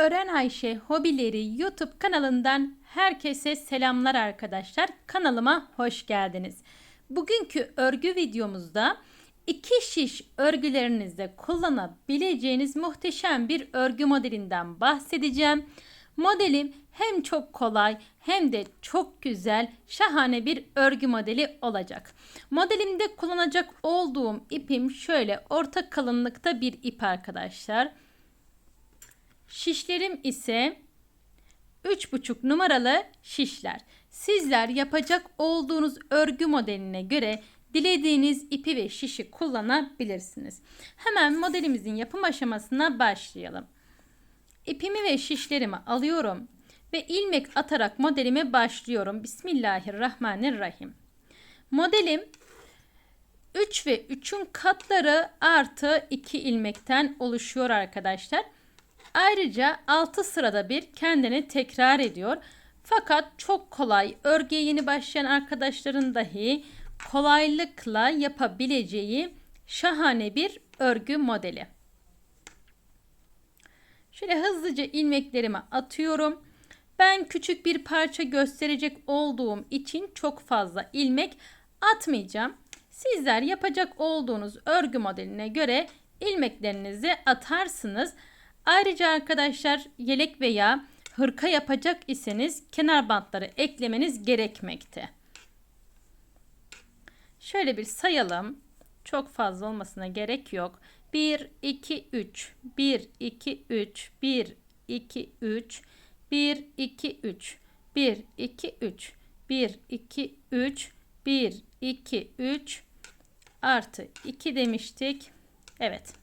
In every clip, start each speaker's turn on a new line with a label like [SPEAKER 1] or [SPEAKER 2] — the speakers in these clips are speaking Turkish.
[SPEAKER 1] Ören Ayşe Hobileri YouTube kanalından herkese selamlar arkadaşlar. Kanalıma hoş geldiniz. Bugünkü örgü videomuzda iki şiş örgülerinizde kullanabileceğiniz muhteşem bir örgü modelinden bahsedeceğim. Modelim hem çok kolay hem de çok güzel, şahane bir örgü modeli olacak. Modelimde kullanacak olduğum ipim şöyle orta kalınlıkta bir ip arkadaşlar. Şişlerim ise 3,5 numaralı şişler. Sizler yapacak olduğunuz örgü modeline göre dilediğiniz ipi ve şişi kullanabilirsiniz. Hemen modelimizin yapım aşamasına başlayalım. İpimi ve şişlerimi alıyorum ve ilmek atarak modelime başlıyorum. Bismillahirrahmanirrahim. Modelim 3 ve 3'ün katları artı 2 ilmekten oluşuyor arkadaşlar. Ayrıca 6 sırada bir kendini tekrar ediyor. Fakat çok kolay örgüye yeni başlayan arkadaşların dahi kolaylıkla yapabileceği şahane bir örgü modeli. Şöyle hızlıca ilmeklerimi atıyorum. Ben küçük bir parça gösterecek olduğum için çok fazla ilmek atmayacağım. Sizler yapacak olduğunuz örgü modeline göre ilmeklerinizi atarsınız. Ayrıca arkadaşlar yelek veya hırka yapacak iseniz kenar bantları eklemeniz gerekmekte. Şöyle bir sayalım. Çok fazla olmasına gerek yok. 1 2 3 1 2 3 1 2 3 1 2 3 1 2 3 1 2 3 1 2 3 artı 2 demiştik. Evet.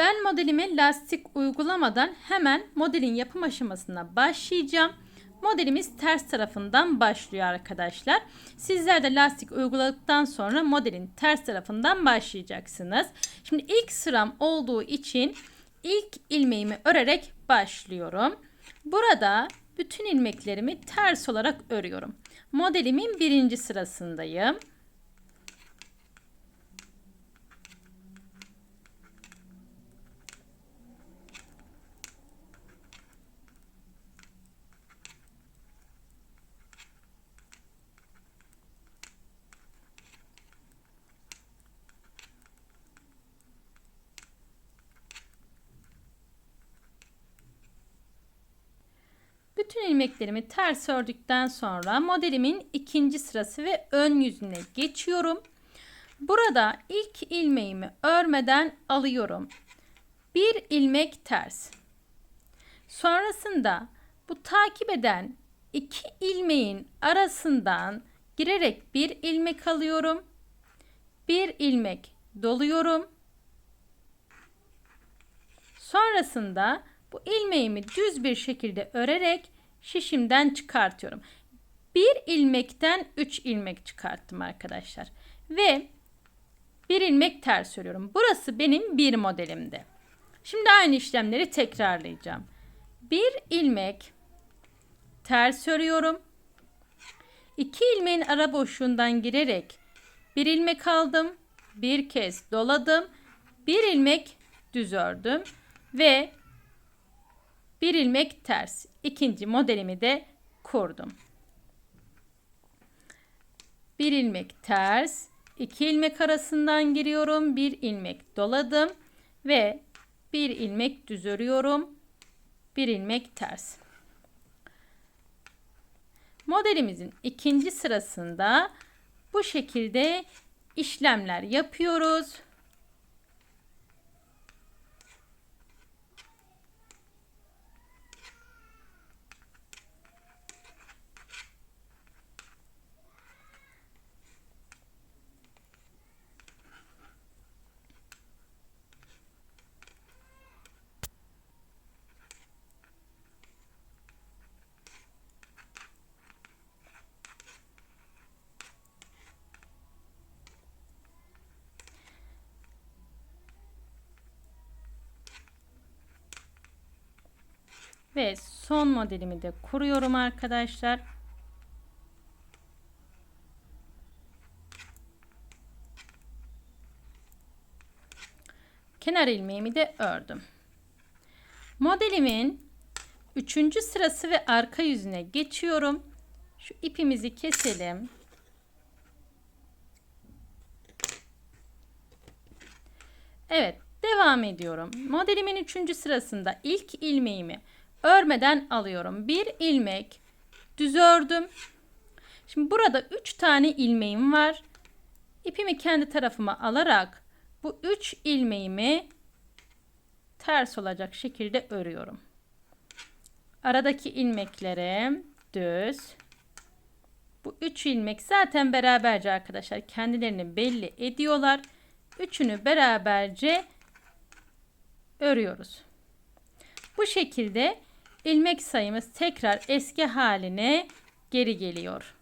[SPEAKER 1] Ben modelime lastik uygulamadan hemen modelin yapım aşamasına başlayacağım. Modelimiz ters tarafından başlıyor arkadaşlar. Sizler de lastik uyguladıktan sonra modelin ters tarafından başlayacaksınız. Şimdi ilk sıram olduğu için ilk ilmeğimi örerek başlıyorum. Burada bütün ilmeklerimi ters olarak örüyorum. Modelimin birinci sırasındayım. Bütün ilmeklerimi ters ördükten sonra modelimin ikinci sırası ve ön yüzüne geçiyorum. Burada ilk ilmeğimi örmeden alıyorum. Bir ilmek ters. Sonrasında bu takip eden iki ilmeğin arasından girerek bir ilmek alıyorum. Bir ilmek doluyorum. Sonrasında bu ilmeğimi düz bir şekilde örerek şişimden çıkartıyorum. Bir ilmekten 3 ilmek çıkarttım arkadaşlar. Ve bir ilmek ters örüyorum. Burası benim bir modelimde. Şimdi aynı işlemleri tekrarlayacağım. Bir ilmek ters örüyorum. İki ilmeğin ara boşluğundan girerek bir ilmek aldım. Bir kez doladım. Bir ilmek düz ördüm ve bir ilmek ters. İkinci modelimi de kurdum. Bir ilmek ters, iki ilmek arasından giriyorum. Bir ilmek doladım ve bir ilmek düz örüyorum. Bir ilmek ters. Modelimizin ikinci sırasında bu şekilde işlemler yapıyoruz. Ve son modelimi de kuruyorum arkadaşlar. Kenar ilmeğimi de ördüm. Modelimin üçüncü sırası ve arka yüzüne geçiyorum. Şu ipimizi keselim. Evet, devam ediyorum. Modelimin üçüncü sırasında ilk ilmeğimi örmeden alıyorum. Bir ilmek düz ördüm. Şimdi burada üç tane ilmeğim var. İpimi kendi tarafıma alarak bu üç ilmeğimi ters olacak şekilde örüyorum. Aradaki ilmeklerim düz. Bu üç ilmek zaten beraberce arkadaşlar kendilerini belli ediyorlar. Üçünü beraberce örüyoruz. Bu şekilde ilmek sayımız tekrar eski haline geri geliyor.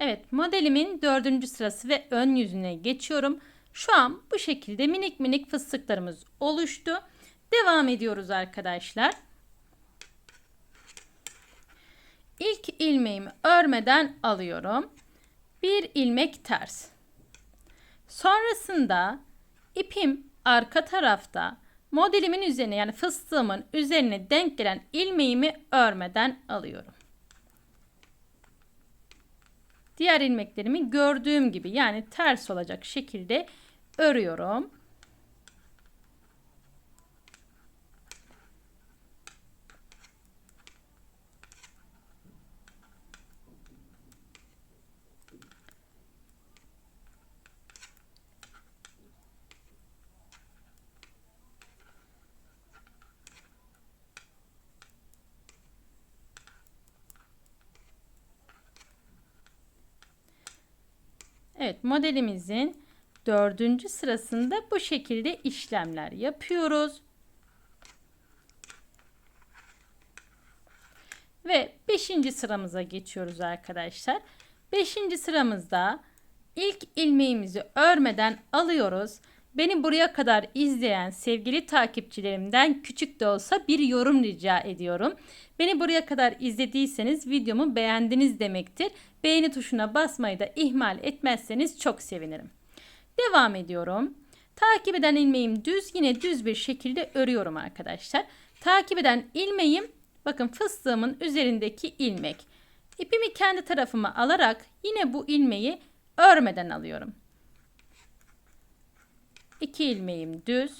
[SPEAKER 1] Evet modelimin dördüncü sırası ve ön yüzüne geçiyorum. Şu an bu şekilde minik minik fıstıklarımız oluştu. Devam ediyoruz arkadaşlar. İlk ilmeğimi örmeden alıyorum. Bir ilmek ters. Sonrasında ipim arka tarafta modelimin üzerine yani fıstığımın üzerine denk gelen ilmeğimi örmeden alıyorum diğer ilmeklerimi gördüğüm gibi yani ters olacak şekilde örüyorum. Evet modelimizin dördüncü sırasında bu şekilde işlemler yapıyoruz. Ve beşinci sıramıza geçiyoruz arkadaşlar. Beşinci sıramızda ilk ilmeğimizi örmeden alıyoruz. Beni buraya kadar izleyen sevgili takipçilerimden küçük de olsa bir yorum rica ediyorum. Beni buraya kadar izlediyseniz videomu beğendiniz demektir. Beğeni tuşuna basmayı da ihmal etmezseniz çok sevinirim. Devam ediyorum. Takip eden ilmeğim düz yine düz bir şekilde örüyorum arkadaşlar. Takip eden ilmeğim bakın fıstığımın üzerindeki ilmek. İpimi kendi tarafıma alarak yine bu ilmeği örmeden alıyorum. 2 ilmeğim düz.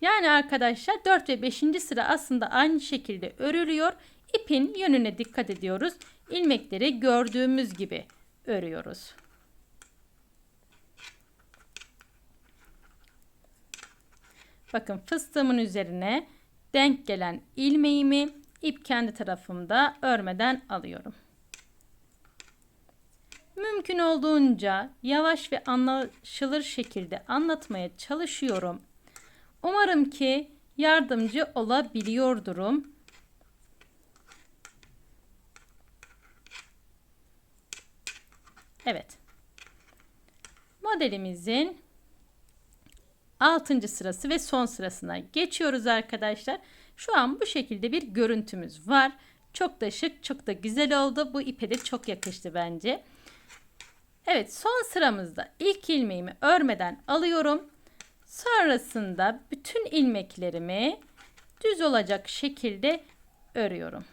[SPEAKER 1] Yani arkadaşlar 4 ve 5. sıra aslında aynı şekilde örülüyor. İpin yönüne dikkat ediyoruz. İlmekleri gördüğümüz gibi örüyoruz. Bakın fıstığımın üzerine denk gelen ilmeğimi ip kendi tarafımda örmeden alıyorum. Mümkün olduğunca yavaş ve anlaşılır şekilde anlatmaya çalışıyorum. Umarım ki yardımcı olabiliyordurum. Evet. Modelimizin 6. sırası ve son sırasına geçiyoruz arkadaşlar. Şu an bu şekilde bir görüntümüz var. Çok da şık, çok da güzel oldu. Bu ipe de çok yakıştı bence. Evet son sıramızda ilk ilmeğimi örmeden alıyorum. Sonrasında bütün ilmeklerimi düz olacak şekilde örüyorum.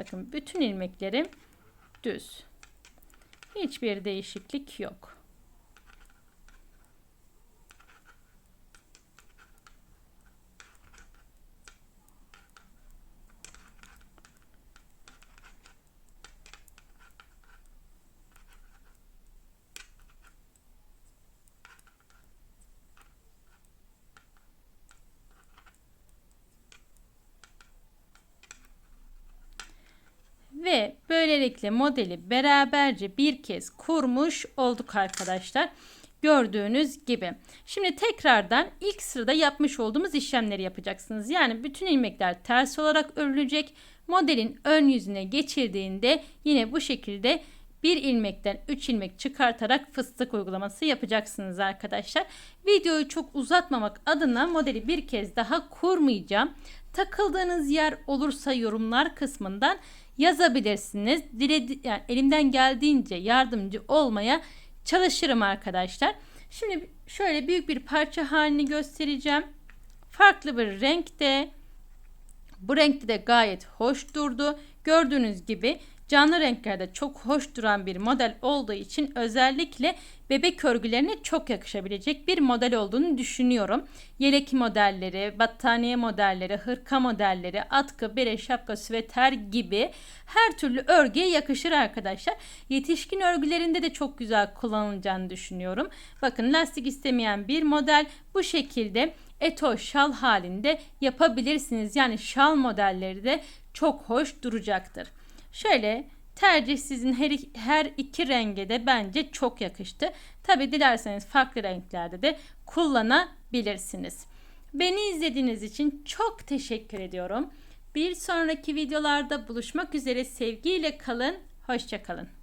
[SPEAKER 1] Bakın bütün ilmeklerim düz. Hiçbir değişiklik yok. Böylelikle modeli beraberce bir kez kurmuş olduk arkadaşlar. Gördüğünüz gibi. Şimdi tekrardan ilk sırada yapmış olduğumuz işlemleri yapacaksınız. Yani bütün ilmekler ters olarak örülecek. Modelin ön yüzüne geçirdiğinde yine bu şekilde bir ilmekten 3 ilmek çıkartarak fıstık uygulaması yapacaksınız arkadaşlar. Videoyu çok uzatmamak adına modeli bir kez daha kurmayacağım. Takıldığınız yer olursa yorumlar kısmından yazabilirsiniz. Diledi, yani elimden geldiğince yardımcı olmaya çalışırım arkadaşlar. Şimdi şöyle büyük bir parça halini göstereceğim. Farklı bir renkte. Bu renkte de gayet hoş durdu. Gördüğünüz gibi canlı renklerde çok hoş duran bir model olduğu için özellikle bebek örgülerine çok yakışabilecek bir model olduğunu düşünüyorum. Yelek modelleri, battaniye modelleri, hırka modelleri, atkı, bere, şapka, süveter gibi her türlü örgüye yakışır arkadaşlar. Yetişkin örgülerinde de çok güzel kullanılacağını düşünüyorum. Bakın lastik istemeyen bir model bu şekilde eto şal halinde yapabilirsiniz. Yani şal modelleri de çok hoş duracaktır. Şöyle tercih sizin her, her iki renge de bence çok yakıştı. Tabi dilerseniz farklı renklerde de kullanabilirsiniz. Beni izlediğiniz için çok teşekkür ediyorum. Bir sonraki videolarda buluşmak üzere sevgiyle kalın. Hoşçakalın.